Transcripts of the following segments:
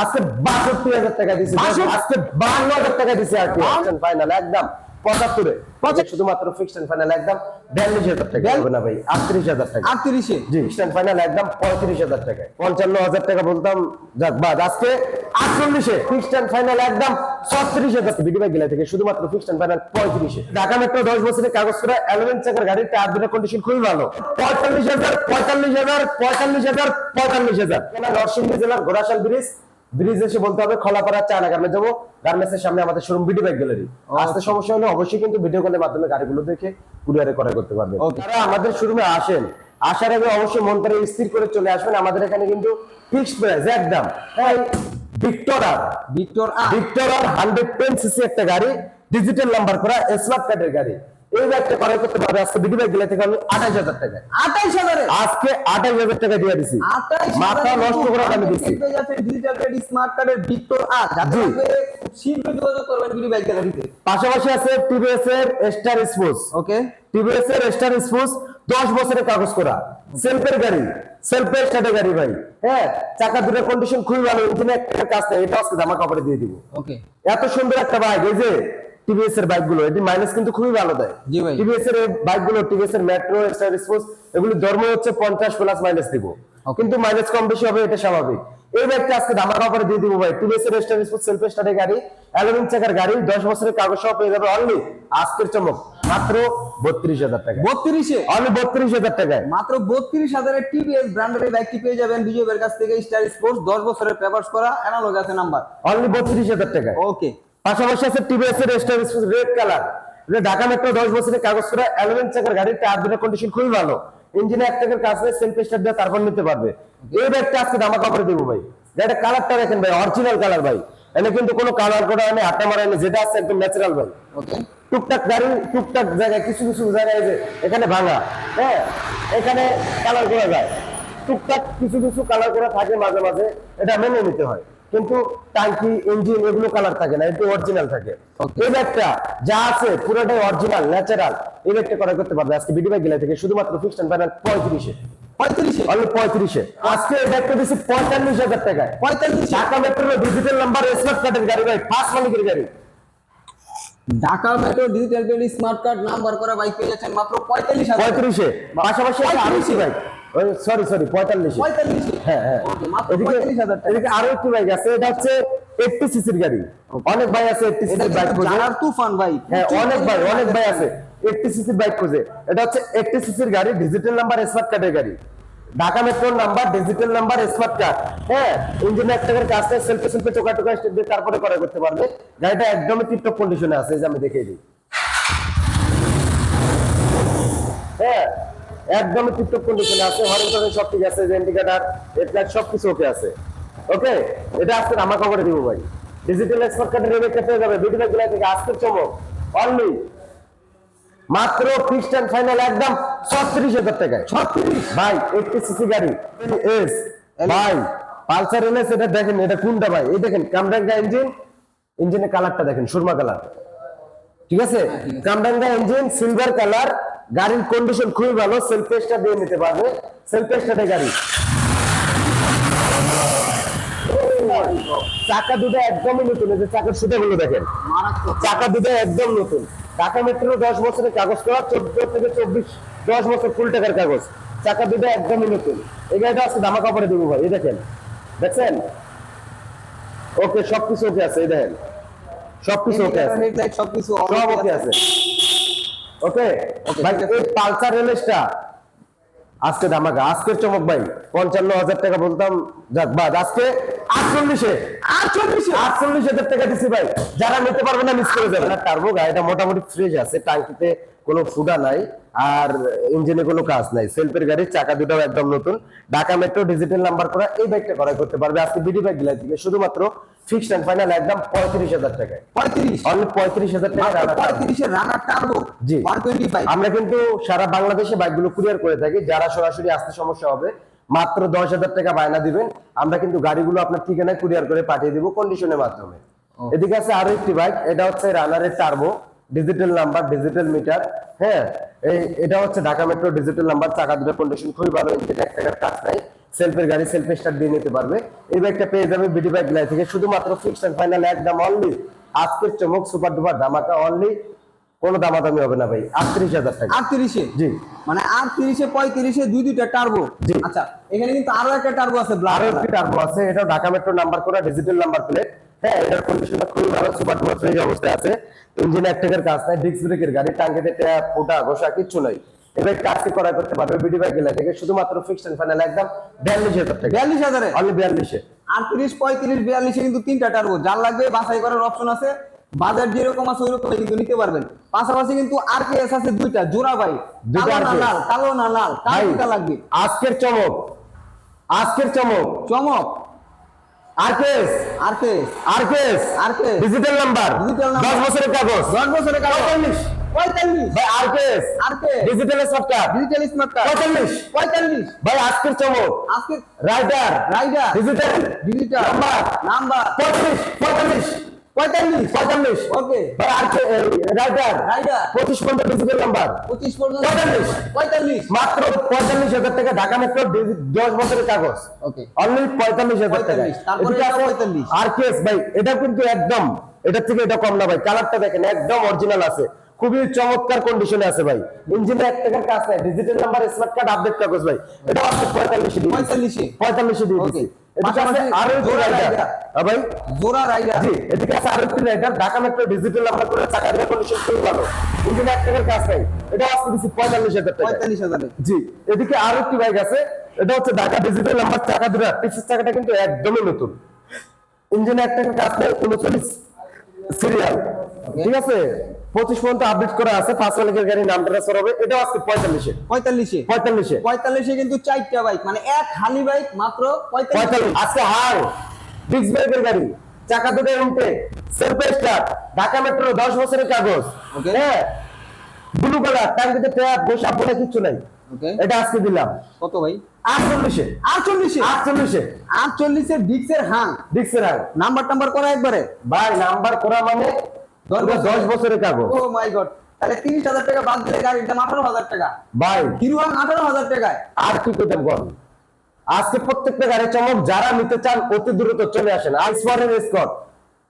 আজকে বাষট্টি হাজার টাকা দিছি 62 আজকে বান্ন হাজার টাকা দিছি আর কি ফাইনাল একদম পঁচাত্তরে। শুধুমাত্র ফিক্সড এন্ড ফাইনাল একদম বিয়াল্লিশ হাজার টাকা হবে না ভাই আটত্রিশ হাজার টাকা। আটত্রিশে? ফিক্সড ফাইনাল একদম পঁয়ত্রিশ হাজার টাকা পঞ্চান্ন হাজার টাকা বলতাম যাক বাদ। আজকে আটচল্লিশে ফিক্সড ফাইনাল একদম ছত্রিশ হাজার বিডিবাই গেলা থেকে শুধুমাত্র ফিক্সড ফাইনাল পঁয়ত্রিশে। ঢাকা মেট্রো দশ বছরের কাগজ করা অ্যালোভেন চাকার গাড়ির টায়ার দুটো কন্ডিশন খুবই ভালো। পঁয়তাল্লিশ হাজার পঁয়তাল্লিশ হাজার পঁয়তাল্লিশ হাজার পঁয়তাল্লিশ হাজার। নরসিংদী জেলার ঘোড়াশাল ব্রিজ ব্রিজ এসে বলতে হবে খোলাপাড়া চায়না গার্মেন্টস যাব। গার্মেন্টস এর সামনে আমাদের শোরুম ভিডিও ব্যাগ গ্যালারি আসতে সমস্যা হলে অবশ্যই কিন্তু ভিডিও কলের মাধ্যমে গাড়িগুলো দেখে কুরিয়ারে ক্রয় করতে পারবেন। Okay. যারা আমাদের শোরুমে আসেন আসার আগে অবশ্যই মন করে স্থির করে চলে আসবেন। আমাদের এখানে কিন্তু ফিক্সড প্রাইস একদম। ভিক্টোরার ভিক্টর আর ভিক্টোরার হান্ড্রেড টেন সিসি একটা গাড়ি ডিজিটাল নাম্বার করা স্মার্ট কার্ডের গাড়ি। এই ব্যাগটা ক্রয় করতে পারবে আজকে ভিডিও ব্যাগ গেলে থেকে আমি আঠাশ হাজার টাকা। আঠাইশ হাজারে আজকে আঠাশ হাজার টাকা দিয়ে দিছি। মাথা নষ্ট করে আমি দিচ্ছি স্মার্ট কার্ডের ভিক্টর আর যাতে জি। আপনারা শীঘ্র যোগাযোগ করবেন বিডি বাইক গ্যালারিতে পাশাপাশি আছে টিভিএস এর স্টার স্পোর্টস ওকে। টিভিএস এর স্টার স্পোর্টস দশ বছরের কাগজ করা। সেলফের গাড়ি। সেলফের স্টার্টে গাড়ি ভাই। হ্যাঁ। চাকা দুটো কন্ডিশন খুবই ভালো একটা কাজ নেই এটা আজকে জামা কাপড়ে দিয়ে দিব। ওকে। এত সুন্দর একটা বাইক এই যে টিভিএস এর বাইকগুলো এটি মাইলেজ কিন্তু খুবই ভালো দেয়। টিভিএস এর বাইকগুলো টিভিএস এর মেট্রো স্টার স্পোর্টস এগুলো ধর্ম হচ্ছে পঞ্চাশ প্লাস মাইলেজ দিব. কিন্তু মাইলেজ কম বেশি হবে এটা স্বাভাবিক। এই বাইকটা আজকে দামা কাপড়ে দিয়ে দিব ভাই। টিভিএস এর স্টার স্পোর্টস সেলফ স্টার্টের গাড়ি অ্যালুমিনিয়াম চাকার গাড়ি দশ বছরের কাগজ সহ পেয়ে যাবে অনলি আজকের চমক। মাত্র বত্রিশ হাজার টাকা বত্রিশে? অনলি বত্রিশ হাজার টাকায়। মাত্র বত্রিশ হাজারের টিভিএস ব্র্যান্ডের বাইকটি পেয়ে যাবেন বিজয়ের কাছ থেকে স্টার স্পোর্টস দশ বছরের পেপার্স করা অ্যানালগ আছে নাম্বার অনলি বত্রিশ হাজার টাকায়। ওকে পাশাপাশি আছে টিভিএস এর রেড কালার এটা ঢাকা মেট্রো দশ বছরের কাগজ করা অ্যালুমিনিয়াম চাকার গাড়ির টায়ার দুটো কন্ডিশন খুবই ভালো। ইঞ্জিনে এক টাকার কাজ নেই সেলফ স্টার্ট দিয়ে তারপর নিতে পারবে। এই ব্যাগটা আজকে দামা কাপড়ে দেবো ভাই। গাড়িটা কালারটা দেখেন ভাই অরিজিনাল কালার ভাই। এনে কিন্তু কোনো কালার করা হয়নি আটা মারা হয়নি যেটা আছে একদম ন্যাচারাল ভাই। টুকটাক গাড়ি টুকটাক জায়গায় কিছু কিছু জায়গায় যে এখানে ভাঙা। হ্যাঁ এখানে কালার করা যায়। টুকটাক কিছু কিছু কালার করা থাকে মাঝে মাঝে। এটা মেনে নিতে হয়। কিন্তু টাঙ্কি ইঞ্জিন এগুলো কালার থাকে না একটু অরিজিনাল থাকে। এই ব্যাগটা যা আছে পুরোটাই অরিজিনাল ন্যাচারাল এই ব্যাগটা করা করতে পারবে আজকে বিডি ব্যাগ গেলে থেকে শুধুমাত্র ফিক্সড এন্ড ফাইনাল পঁয়ত্রিশে। পঁয়ত্রিশে? অনলি পঁয়ত্রিশে। আজকে এই ব্যাগটা দিচ্ছি পঁয়তাল্লিশ হাজার টাকায়। পঁয়তাল্লিশ? Dhaka metro digital number smart কার্ডের গাড়ি ভাই ফার্স্ট মালিকের গাড়ি। Dhaka metro digital smart card number করা বাইক পেয়ে যাচ্ছেন মাত্র পঁয়তাল্লিশ পঁয়ত্রিশে। পাশাপাশি আরও বাইক সরি সরি পঁয়তাল্লিশে। পঁয়তাল্লিশে? হ্যাঁ হ্যাঁ। এদিকে 45,000 টাকা। এদিকে আরও একটি বাইক আছে এটা হচ্ছে এইটটি সিসির গাড়ি। অনেক ভাই আছে এইটটি সিসির বাইক তুফান ভাই হ্যাঁ অনেক ভাই অনেক ভাই আছে। এইটটি সিসির বাইক খোঁজে। এটা হচ্ছে এইটটি সিসির গাড়ি ডিজিটাল নাম্বার স্মার্ট কার্ডের গাড়ি। ঢাকা মেট্রোর number digital number smart card হ্যাঁ ইঞ্জিন এক টাকার কাজটা সেলফে সেলফে টোকা টোকা স্টেপ দিয়ে তারপরে করা করতে পারবে। গাড়িটা একদমই টিপটপ কন্ডিশনে আছে যে আমি দেখিয়ে দিই। হ্যাঁ একদমই টিপটপ কন্ডিশনে আছে হরেন সব ঠিক আছে ইন্ডিকেটার হেডলাইট সব কিছু ওকে আছে। ওকে এটা আজকে আমার খবরে দিব ভাই। ডিজিটাল এক্সপার্ট কার্ডের রেবেটটা পেয়ে যাবে ভিডিও গুলা থেকে আজকের চমক। অনলি মাত্র এন্ড ফাইনাল একদম ছত্রিশ হাজার টাকায়। ছত্রিশ ভাই এইটটি সিসি গাড়ি। এস ভাই, পালসার এনএস এটা দেখেন, এটা কোনটা ভাই? এই দেখেন কামরাঙ্গা ইঞ্জিন ইঞ্জিনের কালারটা দেখেন, সুরমা কালার ঠিক আছে? কামরাঙ্গা ইঞ্জিন সিলভার কালার গাড়ির কন্ডিশন খুবই ভালো সেলফ স্টার্ট দিয়ে নিতে পারবে। সেলফ স্টার্টের গাড়ি। চাকা দুটো একদমই নতুন এই যে চাকার সুতাগুলো দেখেন। চাকা দুটো একদম নতুন। ঢাকা মেট্রো দশ বছরের কাগজ করা চোদ্দ থেকে চব্বিশ দশ বছর ফুল টাকার কাগজ। চাকা দুটো একদমই নতুন। এই গাড়িটা আছে দামা কাপড়ে দেবো ভাই এই দেখেন। দেখছেন? ওকে সবকিছু ওকে আছে এই দেখেন। সবকিছু ওকে আছে। সবকিছু সব ওকে আছে। ওকে? ভাই এই পালসার রেলেসটা। আজকে দামাকা আজকের চমক ভাই পঞ্চান্ন হাজার টাকা বলতাম। যাক বাদ। আজকে আটচল্লিশে। আটচল্লিশে? আটচল্লিশ হাজার টাকা দিছি ভাই। যারা নিতে পারবে না মিস করে যাবে। টার্বো গাড়িটা মোটামুটি ফ্রেশ আছে টাঙ্কিতে কোনো ফুডা নাই আর ইঞ্জিনে কোনো কাজ নাই। সেলফের গাড়ি চাকা দুটাও একদম নতুন। ঢাকা মেট্রো ডিজিটাল নাম্বার করা এই বাইকটা করাই করতে পারবে। আজকে বিডি বাইক গিলা থেকে শুধুমাত্র ফিক্সড এন্ড ফাইনাল একদম পঁয়ত্রিশ হাজার টাকায়। পঁয়ত্রিশ? অনলি পঁয়ত্রিশ হাজার টাকা রানার টার্বো জি। আমরা কিন্তু সারা বাংলাদেশে বাইকগুলো কুরিয়ার করে থাকি। যারা সরাসরি আসতে সমস্যা হবে মাত্র দশ হাজার টাকা বায়না দিবেন। আমরা কিন্তু গাড়িগুলো আপনার ঠিকানায় কুরিয়ার করে পাঠিয়ে দিব কন্ডিশনের মাধ্যমে। এদিকে আছে আরও একটি বাইক এটা হচ্ছে রানারের turbo digital number digital meter হ্যাঁ? এই এটা হচ্ছে ঢাকা মেট্রো ডিজিটাল নাম্বার চাকা দুটো কন্ডিশন খুবই ভালো এক টাকার কাজ নাই। সেলফের গাড়ি সেলফ স্টার্ট দিয়ে নিতে পারবে। এই বাইকটা পেয়ে যাবে বিডি বাইক গ্লাই থেকে শুধুমাত্র এন্ড ফাইনাল একদম অনলি আজকের চমক সুপার ডুপার ধামাকা অনলি কোনো দামাদামি হবে না ভাই আটত্রিশ হাজার টাকা। আটত্রিশে? জি। মানে আটত্রিশে পঁয়ত্রিশে দুই দুইটা টার্বো জি। আচ্ছা এখানে কিন্তু আরও একটা টার্বো আছে আরও একটি টার্বো আছে এটা ঢাকা মেট্রো নাম্বার করা ডিজিটাল নাম্বার প্লেট হ্যাঁ এটার কন্ডিশনটা খুবই ভালো সুপার ডুপার ফ্রেশ অবস্থায় আছে। ইঞ্জিন এক টাকার কাজ নাই ডিস্ক ব্রেকের গাড়ি টাঙ্গিতে ট্যাপ ফোটা ঘষা কিচ্ছু নাই। এবার কাজকে করা করতে পারবে বিডি বাইক গেলে থেকে শুধুমাত্র ফিক্সড এন্ড ফাইনাল একদম বিয়াল্লিশ হাজার টাকা। বিয়াল্লিশ হাজারে? অনলি বিয়াল্লিশে। আটত্রিশ পঁয়ত্রিশ বিয়াল্লিশে কিন্তু তিনটা টার্বো যার লাগবে বাছাই করার অপশন আছে। বাজার যেরকম আছে ওইরকম কিন্তু নিতে পারবেন। পাশাপাশি কিন্তু আর কে এস আছে দুইটা জোড়া ভাই। কালো না লাল কালো না লাল। লাগবে? আজকের চমক। আজকের চমক। চমক। RKS RKS digital number number। 10 বছরের কাগজ। বছরের পঁয়তাল্লিশ। পঁয়তাল্লিশ। ভাই RKS digital digital smart card ভাই আজকের চমক। আজকে rider rider digital digital number number পঁয়ত্রিশ পঁয়তাল্লিশ। পঁয়তাল্লিশ। পঁয়তাল্লিশ। ওকে। রাইডার। রাইডার। পঁচিশ পর্যন্ত ডিজিটাল নাম্বার। পঁচিশ পর্যন্ত পঁয়তাল্লিশ। পঁয়তাল্লিশ। মাত্র পঁয়তাল্লিশ হাজার টাকা ঢাকা মেট্রো দশ বছরের কাগজ। ওকে। অনলি পঁয়তাল্লিশ হাজার টাকা তারপরে এটা 45 আর কেস ভাই এটা কিন্তু একদম এটার থেকে এটা কম না ভাই কালারটা দেখেন একদম অরিজিনাল আছে। খুবই চমৎকার কন্ডিশনে আছে ভাই। ইঞ্জিনে এক টাকার কাজ নাই digital number smart card update কাগজ ভাই। এটা আছে পঁয়তাল্লিশে দিয়ে পঁয়তাল্লিশে? পঁয়তাল্লিশে দিয়ে. দিচ্ছি। আছে আরও জোড়া রাইডার হ্যাঁ ভাই? জোড়া রাইডার জি এদিকে আছে আরও একটি rider Dhaka metro digital number করে চাকা দিয়ে কন্ডিশন খুবই ভালো। ইঞ্জিনে এক টাকার কাজ নাই। এটা আসতে দিচ্ছি পঁয়তাল্লিশ হাজার টাকা। পঁয়তাল্লিশ হাজারে জি এদিকে আরও একটি বাইক আছে। এটা হচ্ছে ঢাকা ডিজিটাল নাম্বার চাকা দুটা। পিসের চাকাটা কিন্তু একদমই নতুন। ইঞ্জিনে একটা কাজ নেই উনচল্লিশ সিরিয়াল ঠিক আছে? পঁচিশ পর্যন্ত আপডেট করা আছে পাঁচ মালিকের গাড়ি নাম ট্রান্সফার হবে এটাও আজকে পঁয়তাল্লিশে। পঁয়তাল্লিশে? পঁয়তাল্লিশে। পঁয়তাল্লিশে কিন্তু চারটা বাইক মানে এক হালি বাইক মাত্র পঁয়তাল্লিশ। আজকে হার ডিস্ক ব্রেকের গাড়ি। চাকা দুটো উল্টে। সেলফ স্টার্ট ঢাকা মেট্রো দশ বছরের কাগজ. হ্যাঁ। ব্লু কালার টাঙ্কিতে ট্যাপ বসে আপনার কিচ্ছু নাই। এটা আজকে দিলাম। কত ভাই? আটচল্লিশে। আটচল্লিশে? আটচল্লিশে। আটচল্লিশে ডিক্সের হাং। ডিস্কের হার নাম্বার টাম্বার করা একবারে? ভাই নাম্বার করা মানে দশ বছরের। কাগজ। ও মাই গড তাহলে তিরিশ হাজার টাকা বাদ দিলে গাড়ির দাম আঠারো হাজার টাকা। ভাই। হিরো আঠারো হাজার টাকায়। আর কি করতে বল? আজকে প্রত্যেকটা গাড়ির চমক যারা নিতে চান অতি দ্রুত চলে আসেন। আইসওয়ারের স্কট।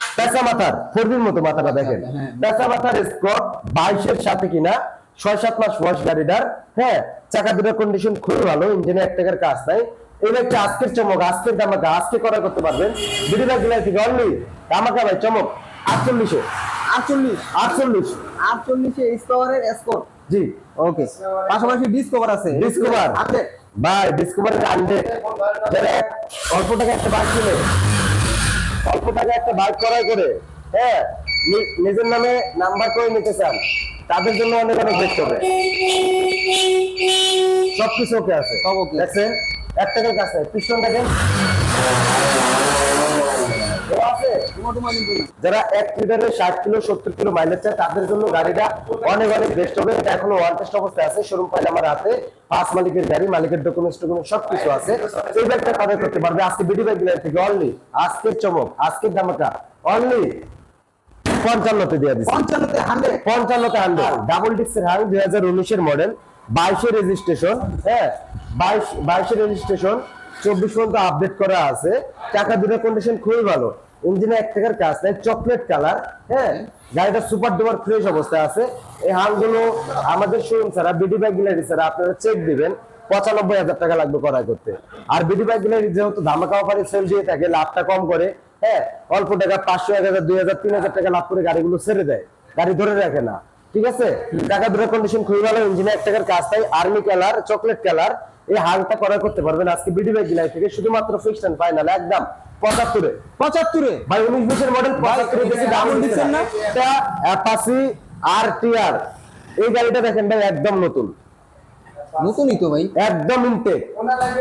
পেঁচা মাথার ফোরবির মতো মাথাটা দেখেন। হ্যাঁ। পেঁচা মাথার স্কট বাইশের সাথে কিনা ছয় সাত মাস বয়স গাড়িটার। হ্যাঁ চাকা দুটার কন্ডিশন খুবই ভালো ইঞ্জিনে এক টাকার কাজ নাই। এই একটা আজকের চমক আজকের দামাকা আজকে করা করতে পারবেন থেকে অনলি দামাকা ভাই চমক। আটচল্লিশে। আটচল্লিশ। আটচল্লিশ। আটচল্লিশে স্কোয়ারের স্কোর জি। ওকে পাশাপাশি ডিসকভার আছে। ডিসকভার আছে ভাই ডিসকভার অল্প টাকা একটা বাইক কিনে। অল্প টাকা একটা বাইক করে। হ্যাঁ নিজের নামে নাম্বার করে নিতে চান। তাদের জন্য অনেক অনেক দেখতে হবে। সবকিছু ওকে আছে। সব okay। দেখছেন এক টাকার কাছে। পিস্টন দেখেন। যারা এক লিটারে ষাট কিলো সত্তর কিলো মাইলেজ চায় তাদের জন্য গাড়িটা অনেক অনেক বেস্ট হবে। এটা এখনও ওয়ান টেস্ট অবস্থায় আছে। শোরুম ফাইল আমার হাতে পাঁচ মালিকের গাড়ি মালিকের ডকুমেন্টস ডকুমেন্ট সবকিছু আছে। এই ব্যাগটা কবে করতে পারবে আজকে বিডি ব্যাগ থেকে। অনলি আজকের চমক আজকের দামাকা অনলি পঞ্চান্নতে দিয়ে দিচ্ছি পঞ্চান্নতে হান্ড্রেড পঞ্চান্নতে হান্ড্রেড ডাবল হাং দুই হাজার উনিশের মডেল বাইশে রেজিস্ট্রেশন হ্যাঁ বাইশ বাইশে রেজিস্ট্রেশন চব্বিশ পর্যন্ত আপডেট করা আছে। টাকা দুটো কন্ডিশন খুবই ভালো। ইঞ্জিনে এক টাকার কাজ নাই চকলেট কালার হ্যাঁ গাড়িটা সুপার ডুপার ফ্রেশ অবস্থায় আছে। এই হাংগুলো আমাদের শোরুম ছাড়া বিডি ব্যাগ গ্যালারি ছাড়া আপনারা চেক দিবেন। পঁচানব্বই হাজার টাকা লাগবে করাই করতে। আর বিডি ব্যাগ গ্যালারি যেহেতু ধামাকা অফারে সেল দিয়ে থাকে লাভটা কম করে। হ্যাঁ অল্প টাকা পাঁচশো এক হাজার দুই হাজার তিন হাজার টাকা লাভ করে গাড়িগুলো ছেড়ে দেয়। গাড়ি ধরে রাখে না ঠিক আছে? টাকা দুটো কন্ডিশন খুবই ভালো ইঞ্জিনে এক টাকার কাজ তাই আর্মি কালার চকলেট কালার এই হালটা করা করতে পারবেন আজকে বিডি থেকে শুধুমাত্র ফিক্সড এন্ড ফাইনাল একদম পঁচাত্তরে। পঁচাত্তরে? ভাই উনিশ বিশের মডেল পঁচাত্তরে বেশি দাম দিচ্ছেন না? না? এটা অ্যাপাসি আর টিআর এই গাড়িটা দেখেন ভাই একদম নতুন। নতুনই তো ভাই। একদম ইনটেক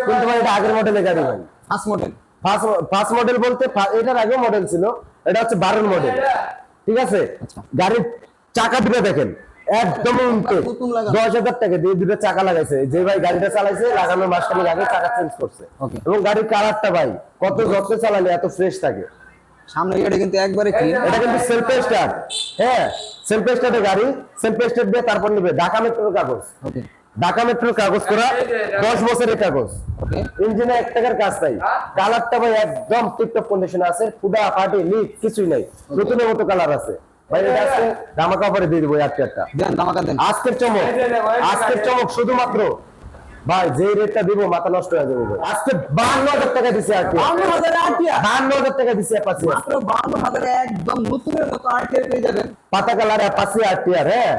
কিন্তু ভাই এটা আগের মডেলের গাড়ি ভাই। ফার্স্ট মডেল ফার্স্ট মডেল বলতে এটার আগে মডেল ছিল এটা হচ্ছে বারোর মডেল ঠিক আছে? গাড়ির চাকা দুটো দেখেন একদম ইনটেক দশ হাজার টাকা দিয়ে দুটো চাকা লাগাইছে। যে ভাই গাড়িটা চালাইছে লাগানোর মাসখানেক আগে চাকা চেঞ্জ করছে। এবং গাড়ির কালারটা ভাই কত যত্ন চালালে এত ফ্রেশ থাকে। সামনে গাড়ি কিন্তু একবারে ক্লিন এটা কিন্তু সেলফ স্টার্ট হ্যাঁ সেলফ স্টার্টের গাড়ি সেলফ স্টার্ট দিয়ে তারপর নেবে। ঢাকা মেট্রোর কাগজ। ওকে ঢাকা মেট্রোর কাগজ করা দশ বছরের কাগজ। ইঞ্জিনে এক টাকার কাজ নাই। কালারটা ভাই একদম টিপটপ কন্ডিশন আছে ফুডা ফাটি লিক কিছুই নাই। নতুনের মতো কালার আছে। ধামাকা পরে দিয়ে দিবো এক টাকা দেন ধামাকা দেন। আজকের চমক। আজকের চমক শুধুমাত্র ভাই যে রেটটা দিব মাথা নষ্ট হয়ে যাবে আজকে বান্ন হাজার টাকা দিছে আর কি। বান্ন হাজার আটিয়া বান্ন হাজার টাকা দিছে অ্যাপাচি মাত্র বান্ন হাজারে একদম নতুনের মতো আটিয়া পেয়ে যাবেন। পাতা কালার অ্যাপাচি আর টিয়ার হ্যাঁ?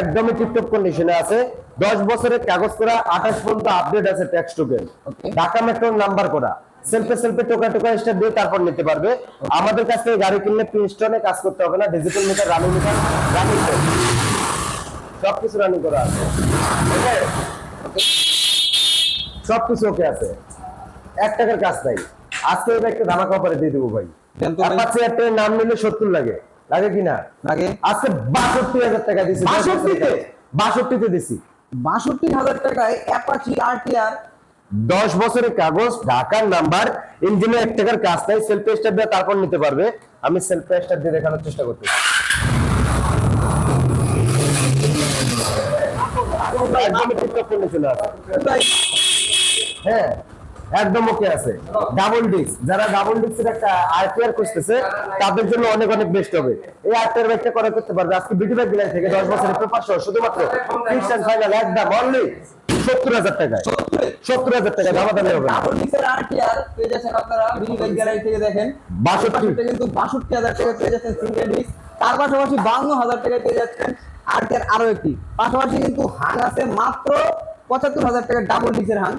একদমই টিপটপ কন্ডিশনে আছে। দশ বছরের কাগজ করা আঠাশ পর্যন্ত আপডেট আছে ট্যাক্স টোকেন. ঢাকা মেট্রোর নাম্বার করা। সেলফে সেলফে টোকা টোকা স্টার দিয়ে তারপর নিতে পারবে। আমাদের কাছ থেকে গাড়ি কিনলে প্রিন্সটনে কাজ করতে হবে না digital meter running meter running সবকিছু রানিং করা আছে। Okay? সবকিছু ওকে আছে। এক টাকার কাজ নাই। আজকে এটা একটা ধামাকা অফারে দিয়ে দেবো ভাই। অ্যাপাচি একটা নাম নিলে সত্তর লাগে। লাগে কিনা লাগে। আজকে বাষট্টি হাজার টাকা দিছি। 62 তে? বাষট্টিতে দিছি। বাষট্টি হাজার টাকায় অ্যাপাচি আরটিআর দশ বছরের কাগজ ঢাকার নাম্বার ইঞ্জিনে এক টাকার কাজ নাই সেলফ স্টার দিয়ে তারপর নিতে পারবে। আমি সেলফ স্টার দিয়ে দেখানোর চেষ্টা করতে একদমই ঠিকঠাক এ আছে। হ্যাঁ একদম ওকে আছে। ডাবল ডিস্ক যারা ডাবল ডিস্কের একটা আরটিআর তাদের জন্য অনেক অনেক বেস্ট হবে। এই আরটিআর ব্যাগটা করা করতে পারবে আজকে বিটি ব্যাগ গিলাই থেকে দশ বছরের পেপার সহ শুধুমাত্র খ্রিস্টান ফাইনাল একদম অনলি সত্তর হাজার টাকায়। সত্তর হাজার টাকা দামা দামি হবে ডাবল ডিসের আরটিআর পেয়ে যাচ্ছেন আপনারা বাইক গ্যালারি থেকে দেখেন। বাষট্টি। এটা কিন্তু বাষট্টি হাজার টাকা পেয়ে যাচ্ছেন সিঙ্গেল ডিস্ক তার পাশাপাশি বান্ন হাজার টাকায় পেয়ে যাচ্ছেন আরটিআর আরও একটি। পাশাপাশি কিন্তু হাং আছে মাত্র পঁচাত্তর হাজার টাকা ডাবল ডিসের হাং